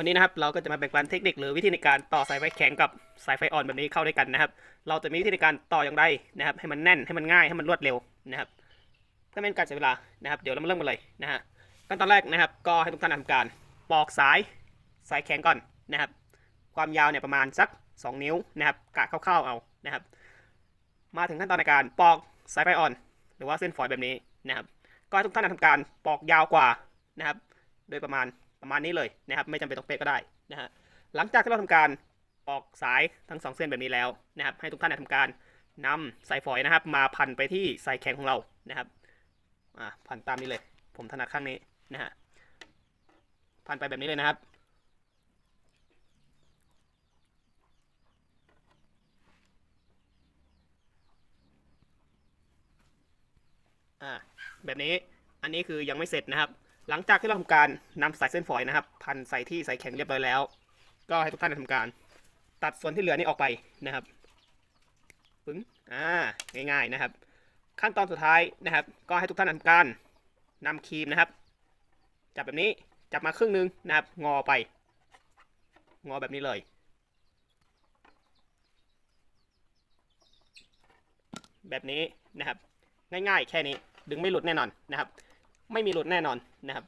วันนี้นะครับเราก็จะมาแบ่งปันเทคนิคหรือวิธีในการต่อสายไฟแข็งกับสายไฟอ่อนแบบนี้เข้าด้วยกันนะครับ เราจะมีวิธีในการต่ออย่างไรนะครับ ให้มันแน่นให้มันง่ายให้มันรวดเร็วนะครับเพื่อไม่เป็นการเสียเวลานะครับเดี๋ยวเรามาเริ่มกันเลยนะฮะขั้นตอนแรกนะครับ ก็ให้ทุกท่านทำการปอกสายสายแข็งก่อนนะครับ ความยาวเนี่ยประมาณสัก 2 นิ้วนะครับกะคร่าวๆเอานะครับ มาถึงขั้นตอนในการปอกสายไฟอ่อน หรือว่าเส้นฝอยแบบนี้นะครับ ก็ให้ทุกท่านทำการปอกยาวกว่านะครับ โดยประมาณ ประมาณนี้เลยนะครับ ไม่จำเป็นต้องเป๊ะก็ได้นะฮะหลังจากที่เราทำการปอกสายทั้งสองเส้นแบบนี้แล้วนะครับ ให้ทุกท่านทำการนำสายฝอยนะครับ มาพันไปที่สายแข็งของเรานะครับอ่าพันตามนี้เลย ผมถนัดข้างนี้นะฮะพันไปแบบนี้เลยนะครับอ่าแบบนี้อันนี้คือยังไม่เสร็จนะครับ หลังจากที่เราทำการนำสายเส้นฝอยนะครับ พันใส่ที่สายแข็งเรียบร้อยแล้ว ก็ให้ทุกท่านทำการ ตัดส่วนที่เหลือนี้ออกไปนะครับปึ้งอ่าง่ายๆนะครับ ขั้นตอนสุดท้ายนะครับ ก็ให้ทุกท่านทำการนำครีมนะครับ จับแบบนี้จับมาครึ่งหนึงนะครับ งอไป งอแบบนี้เลยแบบนี้นะครับ ง่ายๆ แค่นี้ดึงไม่หลุดแน่นอนนะครับ ไม่มีหลุดแน่นอนนะครับ